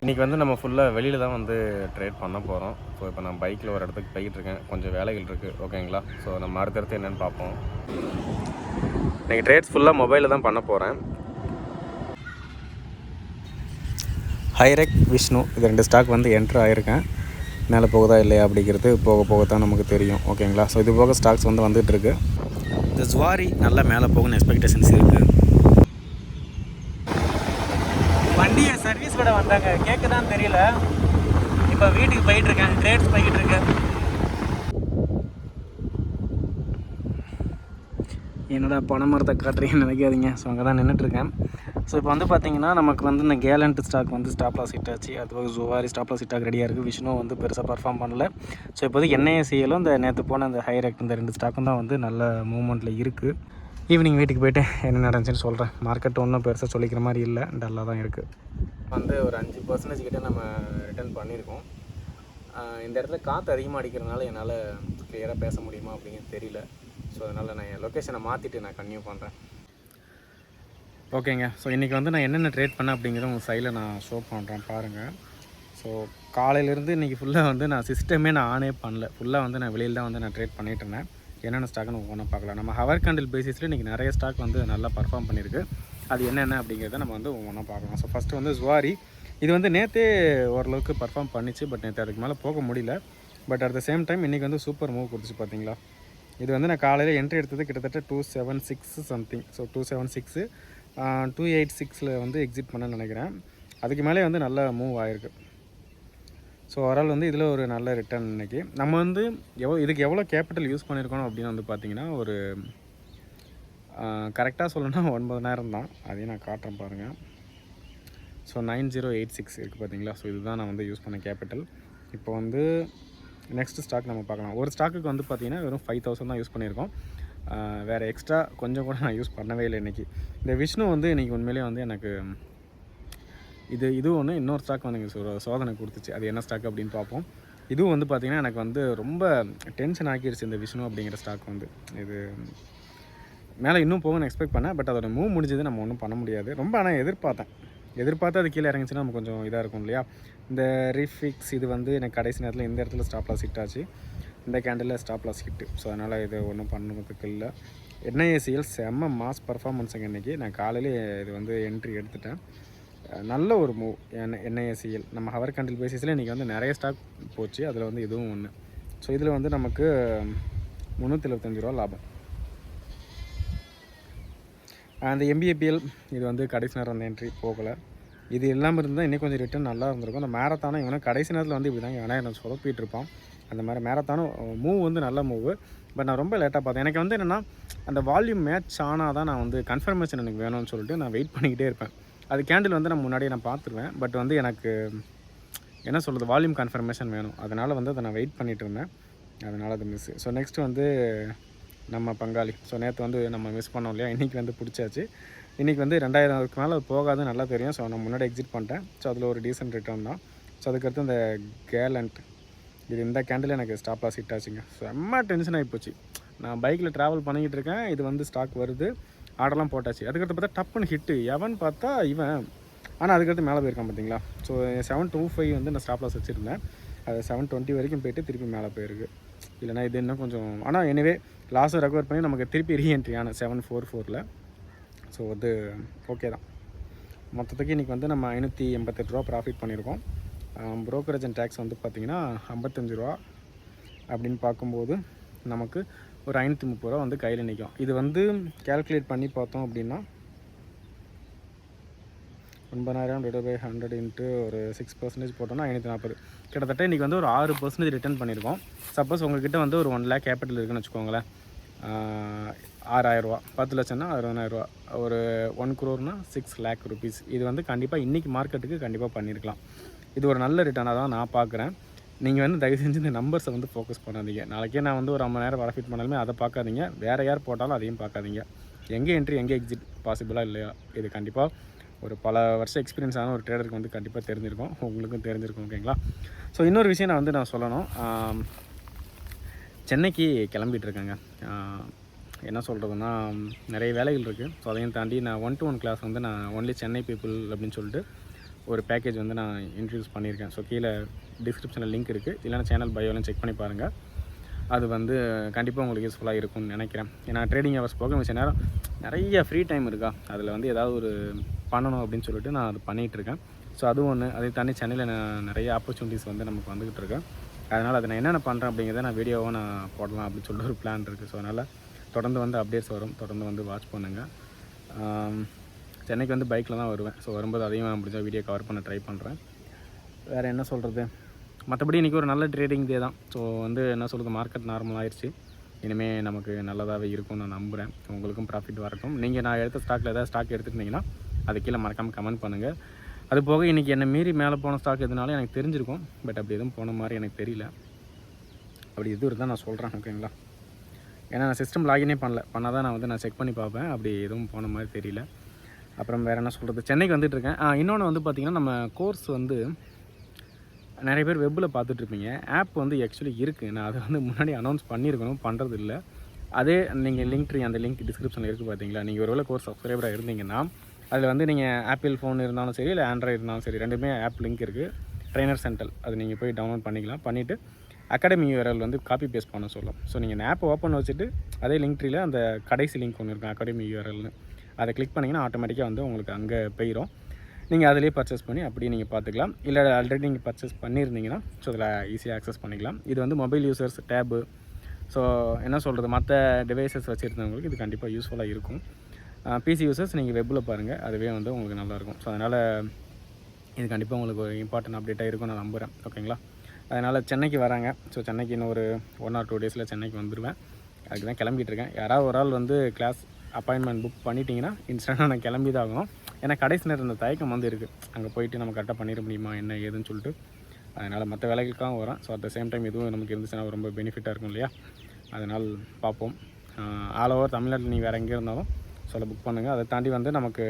இன்றைக்கி வந்து நம்ம ஃபுல்லாக வெளியில் தான் வந்து ட்ரேட் பண்ண போகிறோம் ஸோ இப்போ நான் பைக்கில் ஒரு இடத்துக்கு போய்கிட்டு இருக்கேன். கொஞ்சம் வேலைகள் இருக்குது ஓகேங்களா ஸோ நம்ம அடுத்தடுத்து என்னென்னு பார்ப்போம். இன்றைக்கி ட்ரேட்ஸ் ஃபுல்லாக மொபைலில் தான் பண்ண போகிறேன் ஹைரெக் விஷ்ணு இது ரெண்டு ஸ்டாக் வந்து என்ட்ரு ஆகிருக்கேன் மேலே போகுதா இல்லையா அப்படிங்கிறது போக போக தான் நமக்கு தெரியும் ஓகேங்களா ஸோ இது போக ஸ்டாக்ஸ் வந்து வந்துட்டு இருக்கு. இந்த ஜுவாரி நல்லா மேலே போகணும்னு எக்ஸ்பெக்டேஷன்ஸ் இருக்குது சர்வீஸ் கூட வந்தாங்க. கேட்குதான்னு தெரியல. இப்போ வீட்டுக்கு போயிட்டு இருக்கேன் ட்ரேட்ஸ் போய்கிட்டு இருக்கேன் என்னடா பனை மரத்தை காட்டுறீங்கன்னு நினைக்காதீங்க. ஸோ அங்கே தான் நின்றுட்டுருக்கேன் ஸோ இப்போ வந்து பார்த்தீங்கன்னா நமக்கு வந்து இந்த கேலண்ட் ஸ்டாக் வந்து ஸ்டாப்லாஸ் ஹிட் ஆச்சு. அதுபோக ஜுவாரி ஸ்டாப்லாஸ் ஹிட்டாக ரெடியாக இருக்குது விஷ்ணு வந்து பெருசாக பர்ஃபார்ம் பண்ணல. ஸோ இப்போதைக்கு என்ஐஎஸ்சியிலும் இந்த நேற்று போன இந்த ஹைரேக்ட் இந்த ரெண்டு ஸ்டாக்கும் தான் வந்து நல்ல மூமெண்ட்டில் இருக்குது ஈவினிங் வீட்டுக்கு போயிட்டு என்ன நடந்துச்சுன்னு சொல்கிறேன் மார்க்கெட் ஒன்றும் பெருசாக சொல்லிக்கிற மாதிரி இல்லை. டல்லாக தான் இருக்குது வந்து ஒரு அஞ்சு பர்சன்டேஜ் கிட்டே நம்ம ரிட்டர்ன் பண்ணியிருக்கோம். இந்த இடத்துல காற்று அதிகமாக அடிக்கிறதுனால என்னால் கிளியராக பேச முடியுமா அப்படிங்கிறது தெரியல. ஸோ அதனால் நான் என் லொக்கேஷனை மாற்றிட்டு நான் கன்டினியூ பண்ணுறேன் ஓகேங்க ஸோ இன்றைக்கி வந்து நான் என்னென்ன ட்ரேட் பண்ணேன் அப்படிங்கிறத உங்கள் சைடில் நான் ஷோ பண்ணுறேன் பாருங்கள் ஸோ காலையிலேருந்து இன்றைக்கி ஃபுல்லாக வந்து நான் சிஸ்டமே நான் ஆனே பண்ணல. ஃபுல்லாக வந்து நான் வெளியில் தான் வந்து நான் ட்ரேட் பண்ணிட்டு இருந்தேன். என்னென்ன ஸ்டாக்னு ஒவ்வொன்றா பார்க்கலாம். நம்ம ஹவர் கேண்டில் பேசிஸில் இன்றைக்கி நிறைய ஸ்டாக் வந்து நல்லா பர்ஃபார்ம் பண்ணியிருக்கு. அது என்னென்ன அப்படிங்கிறத நம்ம வந்து ஒவ்வொன்றா பார்க்கலாம். ஸோ ஃபஸ்ட்டு வந்து ஜுவாரி இது வந்து நேற்றே ஓரளவுக்கு பர்ஃபார்ம் பண்ணிச்சு பட் நேற்று அதுக்கு மேலே போக முடியல. But at the same time இன்றைக்கி வந்து சூப்பர் மூவ் கொடுத்துச்சு பார்த்தீங்களா இது வந்து நான் காலையில் என்ட்ரி எடுத்தது கிட்டத்தட்ட two seven six something so two seven six two eight சிக்ஸில் வந்து எக்ஸிட் பண்ண நினைக்கிறேன். அதுக்கு மேலே வந்து நல்ல மூவ் ஆகிருக்கு ஸோ ஓவரால் வந்து இதில் ஒரு நல்ல ரிட்டர்ன் இன்றைக்கி நம்ம வந்து எவ்வளோ இதுக்கு எவ்வளோ கேபிட்டல் யூஸ் பண்ணியிருக்கோம் அப்படின்னு வந்து பார்த்திங்கன்னா ஒரு கரெக்டாக சொல்லணும்னா நேரம் தான். அதையும் நான் காட்டுறேன் பாருங்கள் so nine zero eight six இருக்குது பார்த்தீங்களா ஸோ இதுதான் நான் வந்து யூஸ் பண்ண கேபிட்டல் இப்போ வந்து நெக்ஸ்ட் ஸ்டாக் நம்ம பார்க்கலாம். ஒரு ஸ்டாக்குக்கு வந்து பார்த்திங்கன்னா வெறும் ஃபைவ் தௌசண்ட் தான் யூஸ் பண்ணியிருக்கோம். வேறு எக்ஸ்ட்ரா கொஞ்சம் கூட நான் யூஸ் பண்ணவே இல்லை இன்றைக்கி இந்த விஷ்ணு வந்து இன்றைக்கி உண்மையிலேயே வந்து எனக்கு இது இது ஒன்று இன்னொரு ஸ்டாக் வந்து எனக்கு சோதனை கொடுத்துச்சு. அது என்ன ஸ்டாக் அப்படின்னு பார்ப்போம். இதுவும் வந்து பார்த்திங்கன்னா எனக்கு வந்து ரொம்ப டென்ஷன் ஆக்கிடுச்சு இந்த விஷ்ணு அப்படிங்கிற ஸ்டாக் வந்து. இது மேலே இன்னும் போகணும்னு எக்ஸ்பெக்ட் பண்ணேன். பட் அதோட மூவ் முடிஞ்சது நம்ம ஒன்றும் பண்ண முடியாது. ரொம்ப ஆனால் எதிர்பார்த்தேன். எதிர்பார்த்து அது கீழே இறங்குச்சுன்னா நம்ம கொஞ்சம் இதாக இருக்கும் இல்லையா? இந்த ரீஃபிக்ஸ் இது வந்து எனக்கு கடைசி நேரத்தில் இந்த இடத்துல ஸ்டாப் லாஸ் ஹிட் ஆச்சு. இந்த கேண்டலில் ஸ்டாப் லாஸ் ஹிட்டு ஸோ அதனால் இது ஒன்றும் பண்ணுறதுக்கு இல்லை. என்ஐஏசிஎல் செம்ம மாஸ் பர்ஃபார்மன்ஸுங்க இன்றைக்கி நான் காலையிலே இது வந்து என்ட்ரி எடுத்துட்டேன். நல்ல ஒரு மூவ் என் என்ஐஎஸ்சிஎல் நம்ம ஹவர் கண்டில் பேசிஸில் இன்றைக்கி வந்து நிறைய ஸ்டாக் போச்சு. அதில் வந்து இதுவும் ஒன்று ஸோ இதில் வந்து நமக்கு முந்நூற்றி எழுபத்தஞ்சி ரூபா லாபம். அந்த எம்பிஏபிஎல் இது வந்து கடைசி நேரம் அந்த என்ட்ரி போகலை. இது இல்லாமல் இருந்தால் இன்னும் கொஞ்சம் ரிட்டர்ன் நல்லா இருந்திருக்கும். அந்த மேரத்தானும் இவனை கடைசி நேரத்தில் வந்து இப்படி தான் இவனா என்ன சொதப்பிட்டு இருப்பான். அந்த மாதிரி மேரத்தானும் மூவ் வந்து நல்ல மூவ் பட் நான் ரொம்ப லேட்டாக பார்த்தேன். எனக்கு வந்து என்னென்னா அந்த வால்யூம் மேட்ச் ஆனால் தான் நான் வந்து கன்ஃபர்மேஷன் எனக்கு வேணும்னு சொல்லிட்டு நான் வெயிட் பண்ணிக்கிட்டே இருப்பேன். அது கேண்டில் வந்து நான் முன்னாடியே நான் பார்த்துருவேன். பட் வந்து எனக்கு என்ன சொல்கிறது வால்யூம் கன்ஃபர்மேஷன் வேணும். அதனால் வந்து அதை நான் வெயிட் பண்ணிகிட்டு இருந்தேன். அதனால் அது மிஸ் ஸோ நெக்ஸ்ட் வந்து நம்ம பங்காளி. ஸோ நேற்று வந்து நம்ம மிஸ் பண்ணோம் இல்லையா? இன்றைக்கி வந்து பிடிச்சாச்சு. இன்றைக்கி வந்து ரெண்டாயிரத்துக்கு மேலே போகாது நல்லா தெரியும். ஸோ நான் முன்னாடி எக்ஸிட் பண்ணிட்டேன். ஸோ அதில் ஒரு டீசென்ட் ரிட்டர்ன் தான். ஸோ அதுக்கடுத்து இந்த கேலண்ட் இது இந்த கேண்டில் எனக்கு ஸ்டாப் லாஸ் ஹிட் ஆச்சுங்க. செம்ம டென்ஷன் ஆகி போச்சு. நான் பைக்கில் ட்ராவல் பண்ணிக்கிட்டு இருக்கேன். இது வந்து ஸ்டாக் வருது. ஆர்டர்லாம் போட்டாச்சு. அதுக்கடுத்து பார்த்தா டப்புன்னு ஹிட்டு எவன் பார்த்தா இவன். ஆனால் அதுக்கடுத்து மேலே போயிருக்கான் பார்த்தீங்களா? ஸோ செவன் டூ ஃபைவ் வந்து நான் ஸ்டாப் லாஸ் வச்சுருந்தேன். அது செவன் டுவெண்ட்டி வரைக்கும் போயிட்டு திருப்பி மேலே போயிருக்கு. இல்லைனா இது இன்னும் கொஞ்சம் ஆனால் எனிவே லாஸை ரெக்கவர் பண்ணி நமக்கு திருப்பி ரீஎன்ட்ரி ஆன செவன் ஃபோர் ஃபோரில் ஸோ வந்து ஓகே தான். மொத்தத்துக்கு இன்றைக்கி வந்து நம்ம ஐநூற்றி எண்பத்தெட்டு ரூபா ப்ராஃபிட் பண்ணியிருக்கோம். ப்ரோக்கரேஜ் அண்ட் டேக்ஸ் வந்து பார்த்திங்கன்னா ஐம்பத்தஞ்சு ரூபா அப்படின்னு பார்க்கும்போது நமக்கு ஒரு ஐநூற்றி முப்பது ரூபா வந்து கையில் நிற்கும் இது வந்து கேல்குலேட் பண்ணி பார்த்தோம் அப்படின்னா ஒன்பதாயிரம் டிவைட் பை ஹண்ட்ரட் இன்ட்டு ஒரு சிக்ஸ் பர்சன்டேஜ் போட்டோம்னா ஐநூற்றி நாற்பது கிட்டத்தட்ட இன்றைக்கி வந்து ஒரு ஆறு பர்சன்டேஜ் ரிட்டர்ன் பண்ணியிருக்கோம். சப்போஸ் உங்ககிட்ட வந்து ஒரு ஒன் லேக் கேபிட்டல் இருக்குன்னு வச்சுக்கோங்களேன். ஆறாயிரரூவா பத்து லட்சம்னா அறுபதாயிரரூவா. ஒரு ஒன் குரோர்னா சிக்ஸ் லேக் ருபீஸ் இது வந்து கண்டிப்பாக இன்றைக்கி மார்க்கெட்டுக்கு கண்டிப்பாக பண்ணியிருக்கலாம். இது ஒரு நல்ல ரிட்டர்னாக தான் நான் பார்க்குறேன். நீங்கள் வந்து தயவு செஞ்சு இந்த நம்பர்ஸை வந்து ஃபோக்கஸ் பண்ணாதீங்க. நாளைக்கே நான் வந்து ஒரு ஐம்பது நேரம் ப்ராஃபிட் பண்ணாலுமே அதை பார்க்காதீங்க. வேறு யார் போட்டாலும் அதையும் பார்க்காதீங்க. எங்கே என்ட்ரி எங்கே எக்ஸிட் பாசிபிளாக இல்லையா? இது கண்டிப்பாக ஒரு பல வருஷம் எக்ஸ்பீரியன்ஸ் ஆன ஒரு ட்ரேடருக்கு வந்து கண்டிப்பாக தெரிஞ்சிருக்கும். உங்களுக்கும் தெரிஞ்சிருக்கும் ஓகேங்களா ஸோ இன்னொரு விஷயம் நான் வந்து நான் சொல்லணும். சென்னைக்கு கிளம்பிட்டு இருக்கேங்க என்ன சொல்கிறதுனா நிறைய வேலைகள் இருக்குது ஸோ அதையும் தாண்டி நான் ஒன் டு ஒன் கிளாஸ் வந்து நான் ஒன்லி சென்னை பீப்புள் அப்படின்னு சொல்லிட்டு ஒரு பேக்கேஜ் வந்து நான் இன்ட்ரடியூஸ் பண்ணியிருக்கேன். ஸோ கீழே டிஸ்கிரிப்ஷனில் லிங்க் இருக்குது இல்லைனா சேனல் பயோலாம் செக் பண்ணி பாருங்கள் அது வந்து கண்டிப்பாக உங்களுக்கு யூஸ்ஃபுல்லாக இருக்கும்னு நினைக்கிறேன். ஏன்னா ட்ரேடிங் ஹவர்ஸ் போக மிச்ச நேரம் நிறைய ஃப்ரீ டைம் இருக்கா? அதில் வந்து ஏதாவது ஒரு பண்ணணும் அப்படின்னு சொல்லிட்டு நான் அது பண்ணிகிட்டு இருக்கேன். ஸோ அதுவும் ஒன்று அதே தனி சென்னையில் நான் நிறைய ஆப்பர்ச்சுனிட்டிஸ் வந்து நமக்கு வந்துக்கிட்டு இருக்கேன் அதனால் அதை நான் என்னென்ன பண்ணுறேன் அப்படிங்கிறத நான் வீடியோவாக நான் போடலாம் அப்படின்னு சொல்லிட்டு ஒரு பிளான் இருக்குது ஸோ அதனால் தொடர்ந்து வந்து அப்டேட்ஸ் வரும். தொடர்ந்து வந்து வாட்ச் பண்ணுங்கள் சென்னைக்கு வந்து பைக்கில் தான் வருவேன். ஸோ வரும்போது அதையும் நான் முடிஞ்ச வீடியோ கவர் பண்ண ட்ரை பண்ணுறேன் வேறு என்ன சொல்கிறது மற்றபடி இன்றைக்கி ஒரு நல்ல ட்ரேடிங் டே தான். ஸோ வந்து என்ன சொல்கிறது மார்க்கெட் நார்மல் ஆயிடுச்சு இனிமேல் நமக்கு நல்லதாகவே இருக்கும்னு நான் நம்புகிறேன் உங்களுக்கும் ப்ராஃபிட் வரட்டும் நீங்கள் நான் எடுத்த ஸ்டாக்கில் ஏதாவது ஸ்டாக் எடுத்துருந்தீங்கன்னா அது கீழே மறக்காமல் கமெண்ட் பண்ணுங்கள் அது போக இன்றைக்கி என்னை மீறி மேலே போன ஸ்டாக் எதுனாலும் எனக்கு தெரிஞ்சிருக்கும். பட் அப்படி எதுவும் போன மாதிரி எனக்கு தெரியல. அப்படி எதுவும் இருந்தால் நான் சொல்கிறேன் ஓகேங்களா ஏன்னா நான் சிஸ்டம் லாகினே பண்ணல பண்ணால். தான் நான் வந்து நான் செக் பண்ணி பார்ப்பேன். அப்படி எதுவும் போன மாதிரி தெரியல. அப்புறம் வேறு என்ன சொல்கிறது சென்னைக்கு வந்துட்டுருக்கேன் இன்னொன்று வந்து பார்த்திங்கன்னா நம்ம கோர்ஸ் வந்து நிறைய பேர் வெப்பில் பார்த்துட்ருப்பீங்க. ஆப் வந்து ஆக்சுவலி இருக்குது நான் அதை வந்து முன்னாடி அனௌன்ஸ் பண்ணியிருக்கணும் பண்ணுறது இல்லை அதே நீங்கள் லிங்க் ட்ரீ அந்த லிங்க் டிஸ்கிரிப்ஷனில் இருக்குது பார்த்தீங்களா நீங்கள் ஒருவேளை கோர்ஸ் சப்ஸ்கிரைபராக இருந்தீங்கன்னா அதில் வந்து நீங்கள் ஆப்பிள் ஃபோன் இருந்தாலும் சரி இல்லை ஆண்ட்ராய்டு இருந்தாலும் சரி ரெண்டுமே ஆப் லிங்க் இருக்குது ட்ரைனர் சென்டல் அது நீங்கள் போய் டவுன்லோட் பண்ணிக்கலாம். பண்ணிவிட்டு அகாடமி URL வந்து காப்பி பேஸ்ட் பண்ண சொல்லும் ஸோ நீங்கள் ஆப் ஓப்பன் வச்சுட்டு அதே லிங்க் ட்ரீல அந்த கடைசி லிங்க் ஒன்று இருக்கும் அகாடமி யூஆர்எல்னு அதை கிளிக் பண்ணிங்கன்னா ஆட்டோமேட்டிக்காக வந்து உங்களுக்கு அங்கே போயிடும் நீங்கள் அதிலே பர்ச்சேஸ் பண்ணி அப்படியே நீங்கள் பார்த்துக்கலாம். இல்லை ஆல்ரெடி நீங்கள் பர்ச்சேஸ் பண்ணியிருந்தீங்கன்னா ஸோ அதில் ஈஸியாக ஆக்சஸ் பண்ணிக்கலாம். இது வந்து மொபைல் யூசர்ஸ் டேபு ஸோ என்ன சொல்கிறது மற்ற டிவைசஸ் வச்சுருந்தவங்களுக்கு இது கண்டிப்பாக யூஸ்ஃபுல்லாக இருக்கும். பிசி யூசர்ஸ் நீங்கள் வெப்பில் பாருங்கள் அதுவே வந்து உங்களுக்கு நல்லாயிருக்கும் ஸோ அதனால் இது கண்டிப்பாக உங்களுக்கு ஒரு இம்பார்ட்டன்ட் அப்டேட்டாக இருக்கும் நான் நம்புகிறேன் ஓகேங்களா அதனால் சென்னைக்கு வராங்க. ஸோ சென்னைக்கு இன்னும் ஒரு ஒன் ஆர் டூ டேஸில் சென்னைக்கு வந்துடுவேன் அதுக்கு தான் கிளம்பிகிட்டு இருக்கேன். யாராவது ஒரு ஆள் வந்து கிளாஸ் அப்பாயின்மெண்ட் புக் பண்ணிட்டீங்கன்னா இன்ஸ்டண்ட்டாக நான் கிளம்பி தான் ஆகணும் ஏன்னா கடைசி நேரம் இந்த தயக்கம் வந்து இருக்குது அங்கே போயிட்டு நம்ம கரெக்டாக பண்ணிட முடியுமா என்ன ஏதுன்னு சொல்லிட்டு. அதனால் மற்ற வேலைகளுக்காக வரேன். So at the same time இதுவும் நமக்கு இருந்துச்சுன்னா ரொம்ப பெனிஃபிட்டாக இருக்கும் இல்லையா? அதனால் பார்ப்போம். ஆல் ஓவர் தமிழ்நாட்டில் நீ வேறு எங்கே இருந்தாலும் சொல்ல புக் பண்ணுங்கள் அதை தாண்டி வந்து நமக்கு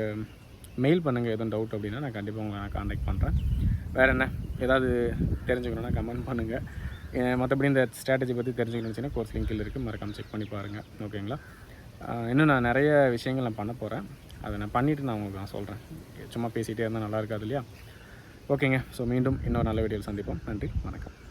மெயில் பண்ணுங்கள் எதுவும் டவுட் அப்படின்னா நான் கண்டிப்பாக உங்களை நான் காண்டாக்ட் பண்ணுறேன் வேறு என்ன? ஏதாவது தெரிஞ்சுக்கணுன்னா கமெண்ட் பண்ணுங்கள் மற்றபடி இந்த ஸ்ட்ராட்டஜி பற்றி தெரிஞ்சுக்கணுச்சுன்னா கோர்ஸ் லிங்கில் இருக்குது மறக்காமல் செக் பண்ணி பாருங்கள் ஓகேங்களா இன்னும் நான் நிறைய விஷயங்கள் நான் பண்ண போகிறேன் அதை நான் பண்ணிவிட்டு நான் உங்களுக்கு நான் சொல்கிறேன் சும்மா பேசிகிட்டே இருந்தால் நல்லா இருக்காது இல்லையா? ஓகேங்க. ஸோ மீண்டும் இன்னொரு நல்ல வீடியோவில் சந்திப்போம். நன்றி. வணக்கம்.